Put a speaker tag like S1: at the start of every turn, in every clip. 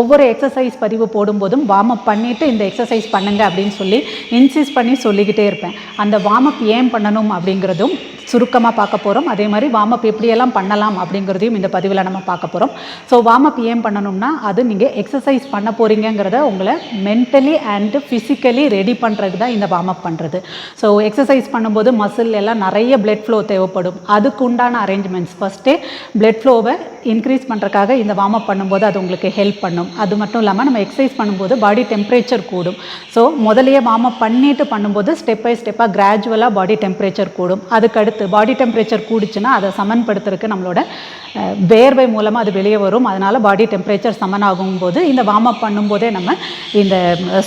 S1: ஒவ்வொரு எக்ஸசைஸ் பதிவு போடும்போதும் warm up பண்ணிவிட்டு இந்த எக்ஸசைஸ் பண்ணுங்கள் அப்படின்னு சொல்லி இன்சிஸ் பண்ணி சொல்லிக்கிட்டே இருப்பேன். அந்த வார்ம் அப் ஏன் பண்ணணும் அப்படிங்கிறதும் சுருக்கமாக பார்க்க போகிறோம் அதே மாதிரி வார்ம் அப் எப்படியெல்லாம் பண்ணலாம் அப்படிங்கிறதையும் இந்த பதிவில் நம்ம பார்க்க போகிறோம் ஸோ வார்ம் அப் ஏன் பண்ணணும்னா அது நீங்கள் எக்ஸசைஸ் பண்ண போகிறீங்கிறத உங்களை மென்டலி அண்டு ஃபிசிக்கலி ரெடி பண்ணுறதுக்கு தான் இந்த வார்ம் அப் பண்ணுறது ஸோ எக்ஸசைஸ் பண்ணும்போது மசில் எல்லாம் நிறைய பிளட் ஃப்ளோ தேவைப்படும். அதுக்கு உண்டான அரேஞ்ச்மெண்ட்ஸ் ஃபஸ்ட்டே பிளட் ஃப்ளோவை இன்க்ரீஸ் பண்ணுறக்காக இந்த வார்ம் அப் பண்ணும்போது அது உங்களுக்கு ஹெல்ப் பண்ணும். அது மட்டும் இல்லாமல் நம்ம எக்ஸசைஸ் பண்ணும்போது பாடி டெம்பரேச்சர் கூடும். ஸோ முதலையே வார்ம் அப் பண்ணிட்டு பண்ணும்போது ஸ்டெப் பை ஸ்டெப்பாக கிராஜுவலாக பாடி டெம்பரேச்சர் கூடும். அதுக்கு அடுத்து பாடி டெம்பரேச்சர் கூடுச்சுன்னா அதை சமன்படுத்துறதுக்கு நம்மளோட வேர்வை மூலமாக அது வெளியே வரும். அதனால் பாடி டெம்பரேச்சர் சமன் ஆகும்போது இந்த வார்ம் அப் பண்ணும்போதே நம்ம இந்த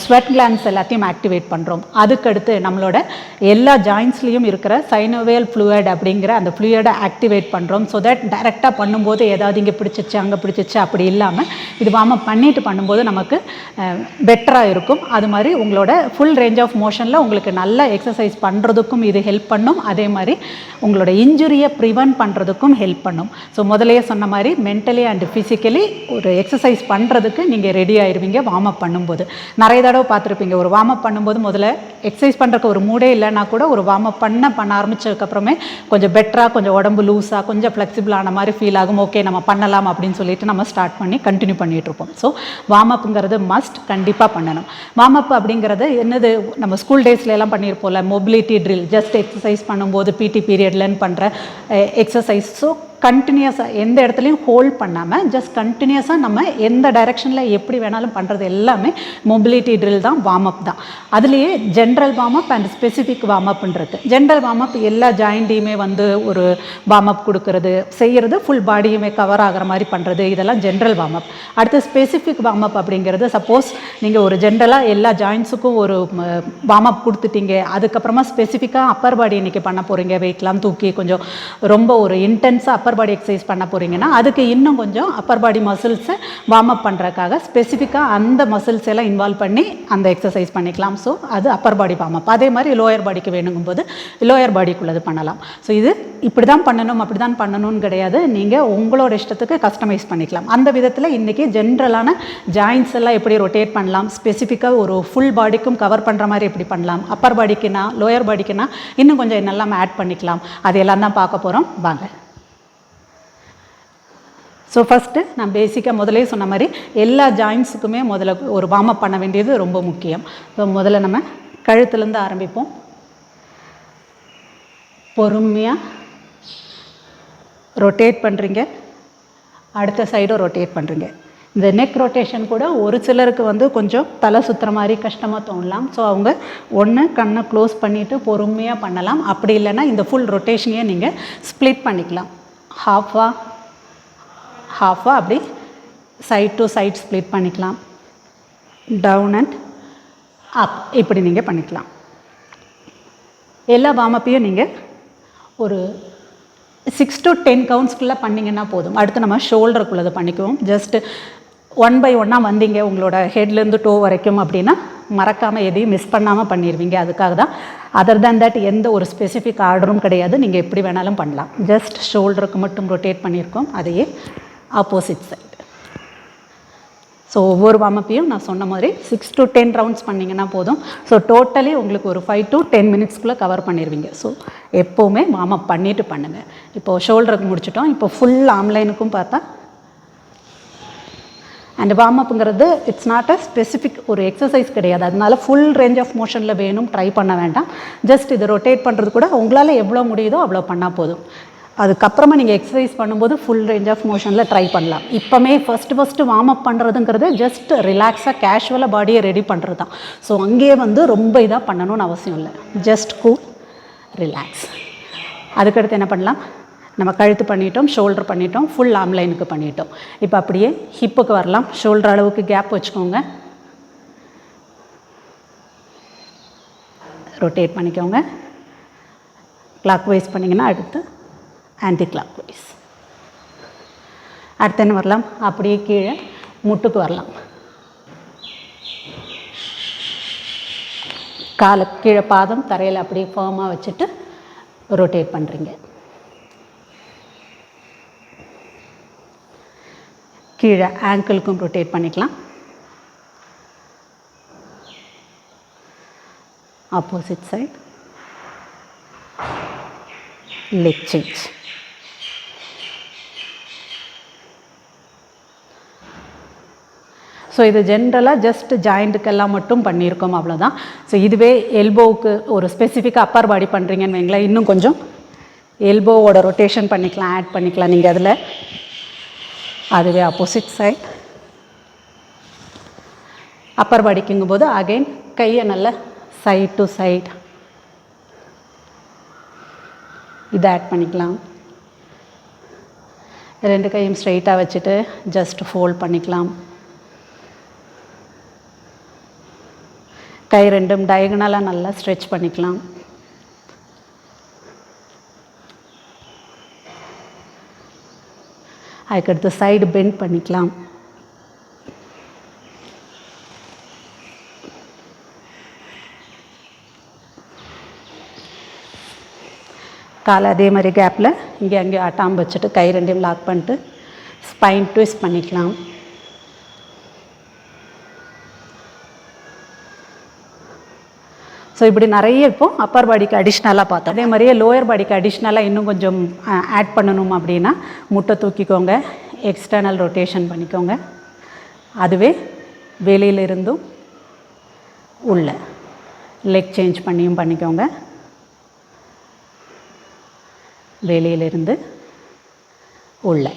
S1: ஸ்வெட் கிளான்ஸ் எல்லாத்தையும் ஆக்டிவேட் பண்ணுறோம் அதுக்கடுத்து நம்மளோட எல்லா ஜாயின்ஸ்லேயும் இருக்கிற சைனோவேல் ஃப்ளூயட் அப்படிங்கிற அந்த ஃப்ளூயடை ஆக்டிவேட் பண்ணுறோம் ஸோ தட் டைரெக்டாக பண்ணும்போது ஏதாவது இங்கே பிடிச்சிச்சு அங்கே பிடிச்சிச்சு அப்படி இல்லாமல் இது வார்ம் அப் பண்ணிட்டு பண்ணும்போது நமக்கு பெட்டராக இருக்கும். அது மாதிரி உங்களோட ஃபுல் ரேஞ்ச் ஆஃப் மோஷனில் உங்களுக்கு நல்ல எக்ஸசைஸ் பண்ணுறதுக்கும் இது ஹெல்ப் பண்ணும். அதே மாதிரி உங்களோட இன்ஜுரியை ப்ரிவென்ட் பண்ணுறதுக்கும் ஹெல்ப் பண்ணும். ஸோ முதலையே சொன்ன மாதிரி மென்டலி அண்ட் ஃபிசிக்கலி ஒரு எக்ஸசைஸ் பண்ணுறதுக்கு நீங்கள் ரெடி ஆயிடுவீங்க வார்ம் அப் பண்ணும்போது. நிறைய தடவை பார்த்துருப்பீங்க ஒரு வார்ம் அப் பண்ணும்போது முதல்ல எக்ஸசைஸ் பண்ணுறக்கு ஒரு மூடே இல்லைன்னா கூட ஒரு வார்ம் அப் பண்ண பண்ண ஆரம்பிச்சதுக்கப்புறமே கொஞ்சம் பெட்டராக கொஞ்சம் உடம்பு லூஸாக கொஞ்சம் ஃப்ளெக்சிபிள் ஆன மாதிரி ஃபீல் ஆகும். ஓகே நம்ம பண்ணலாம் அப்படின்னு சொல்லிட்டு நம்ம ஸ்டார்ட் பண்ணி கண்டினியூ பண்ணிகிட்ருப்போம் ஸோ வார்ம் அப்புங்கிறது மஸ்ட் கண்டிப்பாக பண்ணணும். வார்ம் அப் அப்படிங்கிறது என்னது? நம்ம ஸ்கூல் டேஸ்ல எல்லாம் பண்ணியிருப்போம்ல மொபிலிட்டி ட்ரில் ஜஸ்ட் எக்ஸசைஸ் பண்ணும்போது பிடி பீரியட்லன்னு பண்ணுற எக்ஸசைஸ் ஸோ கண்டினியூஸாக எந்த இடத்துலையும் ஹோல்ட் பண்ணாமல் ஜஸ்ட் கண்டினியூஸாக நம்ம எந்த டைரெக்ஷனில் எப்படி வேணாலும் பண்ணுறது எல்லாமே மொபிலிட்டி ட்ரில் தான் வார்ம் அப் தான். அதுலேயே general warm up and specific warm general warm up எல்லா ஜாயிண்ட்டையுமே வந்து ஒரு வார்ம் அப் கொடுக்கறது செய்கிறது ஃபுல் பாடியுமே கவர் ஆகிற மாதிரி பண்ணுறது இதெல்லாம் ஜென்ரல் வார்ம் அப் அடுத்து ஸ்பெசிஃபிக் வார்ம் அப் அப்படிங்கிறது சப்போஸ் நீங்கள் ஒரு ஜென்ரலாக எல்லா ஜாயின்ஸுக்கும் ஒரு வார்ம் அப் கொடுத்துட்டீங்க அதுக்கப்புறமா ஸ்பெசிஃபிக்காக அப்பர் பாடி இன்றைக்கி பண்ண போகிறீங்க வெயிட்லாம் தூக்கி கொஞ்சம் ரொம்ப ஒரு இன்டென்ஸாக அப்பர் அப்பர் பாடி எக்ஸசைஸ் பண்ண போகிறீங்கன்னா அதுக்கு இன்னும் கொஞ்சம் அப்பர் பாடி மசில்ஸை வார்ம் அப் பண்ணுறதுக்காக ஸ்பெசிஃபிக்காக அந்த மசில்ஸ் எல்லாம் இன்வால்வ் பண்ணி அந்த எக்ஸசைஸ் பண்ணிக்கலாம். ஸோ அது அப்பர் பாடி வார்ம் அப் அதே மாதிரி லோயர் பாடிக்கு வேணுங்கும்போது லோயர் பாடிக்குள்ளது பண்ணலாம். ஸோ இது இப்படி தான் பண்ணணும் அப்படி தான் பண்ணணும்னு கிடையாது. நீங்கள் உங்களோட இஷ்டத்துக்கு கஸ்டமைஸ் பண்ணிக்கலாம். அந்த விதத்தில் இன்றைக்கி ஜென்ரலான ஜாயின்ஸ் எல்லாம் எப்படி ரொட்டேட் பண்ணலாம்? ஸ்பெசிஃபிக்காக ஒரு ஃபுல் பாடிக்கும் கவர் பண்ணுற மாதிரி எப்படி பண்ணலாம்? அப்பர் பாடிக்குனா லோயர் பாடிக்குனா இன்னும் கொஞ்சம் என்னெல்லாம் ஆட் பண்ணிக்கலாம். அது எல்லாம் தான் பார்க்க போகிறோம் வாங்க. ஸோ ஃபஸ்ட்டு நான் பேசிக்காக முதலே சொன்ன மாதிரி எல்லா ஜாயின்ஸுக்குமே முதல்ல ஒரு வார்ம் அப் பண்ண வேண்டியது ரொம்ப முக்கியம். ஸோ முதல்ல நம்ம கழுத்துலேருந்து ஆரம்பிப்போம். பொறுமையாக ரொட்டேட் பண்ணுறீங்க அடுத்த சைடும் ரொட்டேட் பண்ணுறீங்க இந்த நெக் ரொட்டேஷன் கூட ஒரு சிலருக்கு வந்து கொஞ்சம் தலை சுற்றுற மாதிரி கஷ்டமாக தோணலாம். ஸோ அவங்க ஒன்று கண்ணை க்ளோஸ் பண்ணிவிட்டு பொறுமையாக பண்ணலாம். அப்படி இல்லைன்னா இந்த ஃபுல் ரொட்டேஷனையே நீங்கள் ஸ்ப்ளிட் பண்ணிக்கலாம். ஹாஃபாக ஹாஃபாக அப்படி சைட் டு சைட் ஸ்ப்ளிட் பண்ணிக்கலாம். டவுன் அண்ட் அப் இப்படி நீங்கள் பண்ணிக்கலாம். எல்லா வார்மப்பையும் நீங்கள் ஒரு சிக்ஸ் டு டென் கவுண்ட்ஸ்குள்ளே பண்ணிங்கன்னா போதும். அடுத்து நம்ம ஷோல்டருக்குள்ளதை பண்ணிக்குவோம். ஜஸ்ட்டு ஒன் பை ஒன்னாக வந்தீங்க உங்களோட ஹெட்லேருந்து டோ வரைக்கும் அப்படின்னா மறக்காமல் எதையும் மிஸ் பண்ணாமல் பண்ணிடுவீங்க அதுக்காக தான். அதர் தேன் தட் எந்த ஒரு ஸ்பெசிஃபிக் ஆர்டரும் கிடையாது. நீங்கள் எப்படி வேணாலும் பண்ணலாம். ஜஸ்ட் ஷோல்டருக்கு மட்டும் ரொட்டேட் பண்ணியிருக்கோம். அதையே ஆப்போசிட் சைடு ஸோ ஒவ்வொரு வார்மப்பையும் நான் சொன்ன மாதிரி சிக்ஸ் டு டென் ரவுண்ட்ஸ் பண்ணிங்கன்னா போதும். ஸோ டோட்டலி உங்களுக்கு ஒரு ஃபைவ் டு டென் மினிட்ஸ்க்குள்ளே கவர் பண்ணிடுவீங்க ஸோ எப்போவுமே வார்ம் பண்ணிவிட்டு பண்ணுங்கள் இப்போது ஷோல்டருக்கு முடிச்சிட்டோம். இப்போ ஃபுல் ஆம்லைனுக்கும் பார்த்தா அண்ட் வார்ம் அப்புங்கிறது இட்ஸ் நாட் அ ஸ்பெசிஃபிக் ஒரு எக்ஸசைஸ் கிடையாது. அதனால ஃபுல் ரேஞ்ச் ஆஃப் மோஷனில் வேணும் ட்ரை பண்ண வேண்டாம். ஜஸ்ட் இது ரொட்டேட் பண்ணுறது கூட உங்களால் எவ்வளோ முடியுதோ அவ்வளோ பண்ணால் போதும். அதுக்கப்புறமா நீங்கள் எக்ஸசைஸ் பண்ணும்போது ஃபுல் ரேஞ்ச் ஆஃப் மோஷனில் ட்ரை பண்ணலாம். இப்போமே ஃபஸ்ட்டு ஃபஸ்ட்டு வார்ம் அப் பண்ணுறதுங்கிறது ஜஸ்ட் ரிலாக்ஸாக கேஷுவலாக பாடியை ரெடி பண்ணுறது தான் ஸோ அங்கேயே வந்து ரொம்ப இதாக பண்ணணும்னு அவசியம் இல்லை. ஜஸ்ட் கூல் ரிலாக்ஸ் அதுக்கடுத்து என்ன பண்ணலாம்? நம்ம கழுத்து பண்ணிட்டோம் ஷோல்டர் பண்ணிட்டோம் ஃபுல் ஆம்லைனுக்கு பண்ணிட்டோம். இப்போ அப்படியே ஹிப்புக்கு வரலாம். ஷோல்டர் அளவுக்கு கேப் வச்சுக்கோங்க. ரொட்டேட் பண்ணிக்கோங்க. கிளாக் வைஸ் பண்ணிங்கன்னா அடுத்து ஆன்டி கிளாக் வைஸ் அடுத்து என்ன வரலாம்? அப்படியே கீழே முட்டுக்கு வரலாம். காலை கீழே பாதம் தரையில் அப்படியே ஃபார்மாக வச்சுட்டு ரொட்டேட் பண்ணுறீங்க கீழே ஆங்கிளுக்கும் ரொட்டேட் பண்ணிக்கலாம். Opposite side leg change so இது ஜென்ரலாக ஜஸ்ட் ஜாயிண்ட்டுக்கெல்லாம் மட்டும் பண்ணியிருக்கோம் அவ்வளோதான் ஸோ இதுவே எல்போவுக்கு ஒரு ஸ்பெசிஃபிக்காக அப்பர் பாடி பண்ணுறீங்கன்னு வைங்களேன் இன்னும் கொஞ்சம் எல்போவோட ரொட்டேஷன் பண்ணிக்கலாம் ஆட் பண்ணிக்கலாம். நீங்கள் அதில் அதுவே ஆப்போசிட் சைட் அப்பர் பாடிக்குங்கும் போது அகைன் கையை நல்ல சைட் டு சைட் இதை ஆட் பண்ணிக்கலாம். ரெண்டு கையும் ஸ்ட்ரெயிட்டாக வச்சுட்டு ஜஸ்ட் ஃபோல்ட் பண்ணிக்கலாம். கை ரெண்டும் டயகனலாக நல்லா ஸ்ட்ரெச் பண்ணிக்கலாம். அதுக்கடுத்து சைடு பெண்ட் பண்ணிக்கலாம். காலை அதே மாதிரி கேப்பில் இங்கே அங்கே ஆட்டாமல் வச்சுட்டு கை ரெண்டையும் லாக் பண்ணிட்டு ஸ்பைன் ட்விஸ்ட் பண்ணிக்கலாம். ஸோ இப்படி நிறைய இப்போ அப்பர் பாடிக்கு அடிஷ்னலாக பார்த்தோம். அதே மாதிரியே லோயர் பாடிக்கு அடிஷ்னலாக இன்னும் கொஞ்சம் ஆட் பண்ணணும் அப்படின்னா முட்டை தூக்கிக்கோங்க எக்ஸ்டர்னல் ரொட்டேஷன் பண்ணிக்கோங்க. அதுவே வெளியிலிருந்தும் உள்ள லெக் சேஞ்ச் பண்ணியும் பண்ணிக்கோங்க. வெளியிலிருந்து உள்ள.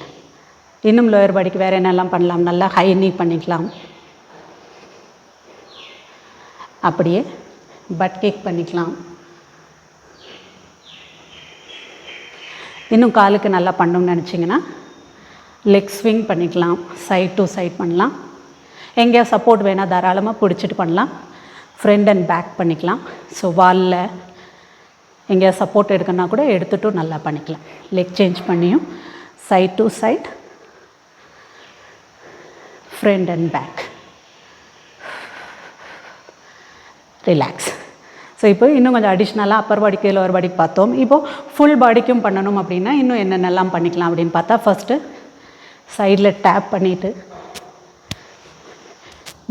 S1: இன்னும் லோயர் பாடிக்கு வேறு என்னெல்லாம் பண்ணலாம்? நல்லா ஹை நீ பண்ணிக்கலாம். அப்படியே பட் கேக் பண்ணிக்கலாம். இன்னும் காலுக்கு நல்லா பண்ணணும்னு நினச்சிங்கன்னா லெக் ஸ்விங் பண்ணிக்கலாம் சைட் டு சைட் பண்ணலாம். எங்கேயா சப்போர்ட் வேணால் தாராளமாக பிடிச்சிட்டு பண்ணலாம். ஃப்ரண்ட் அண்ட் பேக் பண்ணிக்கலாம். ஸோ வாலில் எங்கேயா சப்போர்ட் எடுக்கணுன்னா கூட எடுத்துட்டும் நல்லா பண்ணிக்கலாம். லெக் சேஞ்ச் பண்ணியும் side to side front and back relax so இப்போ இன்னும் கொஞ்சம் அடிஷ்னலாக அப்பர் பாடிக்கு லோவர் பாடிக்கு பார்த்தோம். இப்போது ஃபுல் பாடிக்கும் பண்ணணும் அப்படின்னா இன்னும் என்னென்னலாம் பண்ணிக்கலாம் அப்படின்னு பார்த்தா ஃபஸ்ட்டு சைடில் டேப் பண்ணிவிட்டு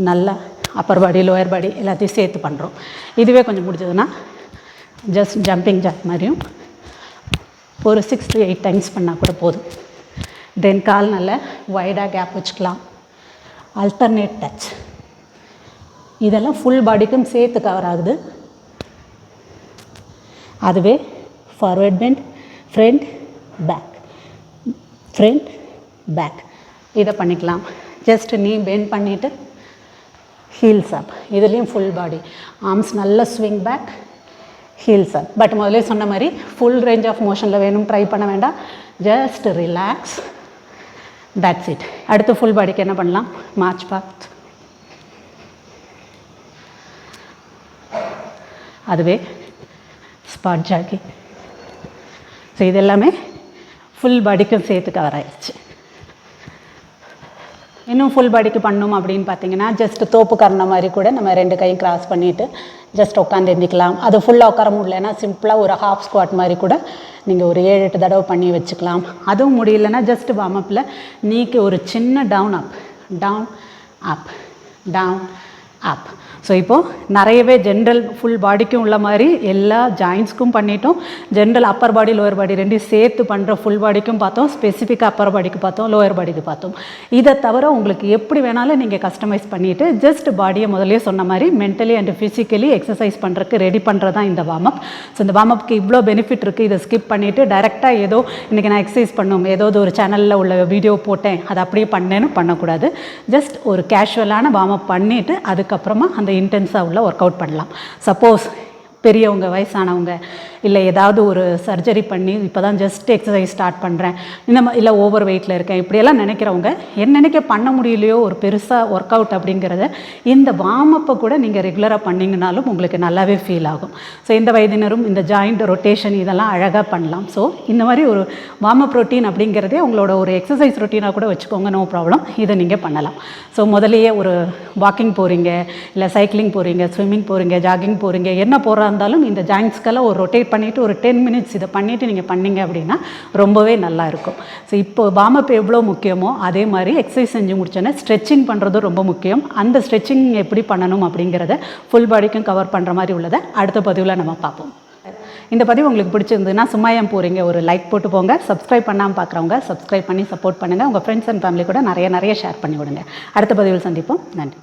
S1: நல்லா அப்பர் பாடி லோயர் பாடி எல்லாத்தையும் சேர்த்து பண்ணுறோம் இதுவே கொஞ்சம் முடிஞ்சதுன்னா ஜஸ்ட் ஜம்பிங் ஜாக் மாதிரியும் ஒரு சிக்ஸ் டு எயிட் டைம்ஸ் பண்ணால் கூட போதும். தென் கால் நல்லா வைடாக கேப் வச்சுக்கலாம். அல்டர்னேட் டச் இதெல்லாம் ஃபுல் பாடிக்கும் சேர்த்து கவர் ஆகுது. அதுவே forward bend front back front back இதை பண்ணிக்கலாம். ஜஸ்ட் நீ பெண்ட் பண்ணிவிட்டு ஹீல்ஸ் அப் இதுலேயும் ஃபுல் பாடி ஆர்ம்ஸ் நல்ல swing back heels up but முதலே சொன்ன மாதிரி ஃபுல் ரேஞ்ச் ஆஃப் மோஷனில் வேணும் ட்ரை பண்ண வேண்டாம். ஜஸ்ட் ரிலாக்ஸ் தட்ஸ் இட் அடுத்து ஃபுல் பாடிக்கு என்ன பண்ணலாம்? மார்ச் பாத் அதுவே ஸ்பாட் ஆகி ஸோ இது எல்லாமே ஃபுல் பாடிக்கும் சேர்த்து கவர் ஆயிடுச்சு இன்னும் ஃபுல் பாடிக்கு பண்ணும் அப்படின்னு பார்த்தீங்கன்னா ஜஸ்ட் தோப்பு கரண மாதிரி கூட நம்ம ரெண்டு கையும் கிராஸ் பண்ணிவிட்டு ஜஸ்ட் உட்காந்து எந்திக்கலாம். அது ஃபுல்லாக உட்கார முடியலன்னா சிம்பிளாக ஒரு ஹாஃப் ஸ்குவாட் மாதிரி கூட நீங்கள் ஒரு ஏழு எட்டு தடவை பண்ணி வச்சுக்கலாம். அதுவும் முடியலன்னா ஜஸ்ட் வார்மப்பில் நீக்கு ஒரு சின்ன down up down up down up so இப்போது நிறையவே ஜென்ரல் ஃபுல் பாடிக்கும் உள்ள மாதிரி எல்லா ஜாயின்ஸ்க்கும் பண்ணிட்டோம். General upper body lower body ரெண்டையும் சேர்த்து பண்ணுற ஃபுல் பாடிக்கும் பார்த்தோம். ஸ்பெசிஃபிக்காக அப்பர் பாடிக்கு பார்த்தோம் லோயர் பாடிக்கு பார்த்தோம். இதை தவிர உங்களுக்கு எப்படி வேணாலும் நீங்கள் கஸ்டமைஸ் பண்ணிவிட்டு ஜஸ்ட் பாடியை முதலே சொன்ன மாதிரி மென்டலி அண்ட் ஃபிசிக்கலி எக்ஸசைஸ் பண்ணுறதுக்கு ரெடி பண்ணுறது தான் இந்த வார்ம் அப் ஸோ இந்த வார்ம் அப்க்கு இவ்வளோ பெனிஃபிட் இருக்குது இதை ஸ்கிப் பண்ணிவிட்டு டைரெக்டாக ஏதோ இன்றைக்கி நான் எக்ஸசைஸ் பண்ணும். ஏதோ ஒரு சேனலில் உள்ள வீடியோ போட்டேன். அதை அப்படியே பண்ணேன்னு பண்ணக்கூடாது. ஜஸ்ட் ஒரு கேஷுவலான வார்ம் அப் பண்ணிவிட்டு அதுக்கப்புறமா அந்த இன்டென்ஸாக உள்ள ஒர்க் அவுட் பண்ணலாம். சப்போஸ் பெரியவங்க வயசானவங்க இல்லை ஏதாவது ஒரு சர்ஜரி பண்ணி இப்போ தான் ஜஸ்ட் எக்ஸசைஸ் ஸ்டார்ட் பண்ணுறேன் இந்த மாதிரி இல்லை ஓவர் வெயிட்டில் இருக்கேன் இப்படியெல்லாம் நினைக்கிறவங்க என்னென்னைக்கு பண்ண முடியலையோ ஒரு பெருசாக ஒர்க் அவுட் அப்படிங்கிறத இந்த வார்மப்பை கூட நீங்கள் ரெகுலராக பண்ணிங்கனாலும் உங்களுக்கு நல்லாவே ஃபீல் ஆகும். ஸோ இந்த வயதினரும் இந்த ஜாயிண்ட் ரொட்டேஷன் இதெல்லாம் அழகாக பண்ணலாம். ஸோ இந்த மாதிரி ஒரு வார்மப் ரொட்டீன் அப்படிங்கிறதே உங்களோட ஒரு எக்ஸசைஸ் ரொட்டீனாக கூட வச்சுக்கோங்க நோ ப்ராப்ளம் இதை நீங்கள் பண்ணலாம். ஸோ முதலையே ஒரு வாக்கிங் போகிறீங்க இல்லை சைக்கிளிங் போகிறீங்க ஸ்விம்மிங் போகிறீங்க ஜாகிங் போகிறீங்க என்ன போகிறாங்க இருந்தாலும் இந்த ஜாயின்ஸ்க்கெல்லாம் ஒரு ரொட்டேட் பண்ணிவிட்டு ஒரு டென் மினிட்ஸ் இதை பண்ணிவிட்டு நீங்கள் பண்ணீங்க அப்படின்னா ரொம்பவே நல்லா இருக்கும். ஸோ இப்போ வார்மப் எவ்வளோ முக்கியமோ அதே மாதிரி எக்ஸசைஸ் செஞ்சு முடிச்சோன்னே ஸ்ட்ரெச்சிங் பண்ணுறதும் ரொம்ப முக்கியம். அந்த ஸ்ட்ரெச்சிங் எப்படி பண்ணணும் அப்படிங்கிறத ஃபுல் பாடிக்கும் கவர் பண்ணுற மாதிரி உள்ளதை அடுத்த பதிவில் நம்ம பார்ப்போம். இந்த பதிவு உங்களுக்கு பிடிச்சிருந்ததுன்னா சும்மா ஏன் போகிறீங்க ஒரு லைக் போட்டு போங்க. சப்ஸ்கிரைப் பண்ணாமல் பார்க்குறவங்க சப்ஸ்கிரைப் பண்ணி சப்போர்ட் பண்ணுங்கள் உங்கள் ஃப்ரெண்ட்ஸ் அண்ட் ஃபேமிலி கூட நிறைய நிறைய ஷேர் பண்ணி விடுங்க. அடுத்த பதிவில் சந்திப்போம். நன்றி.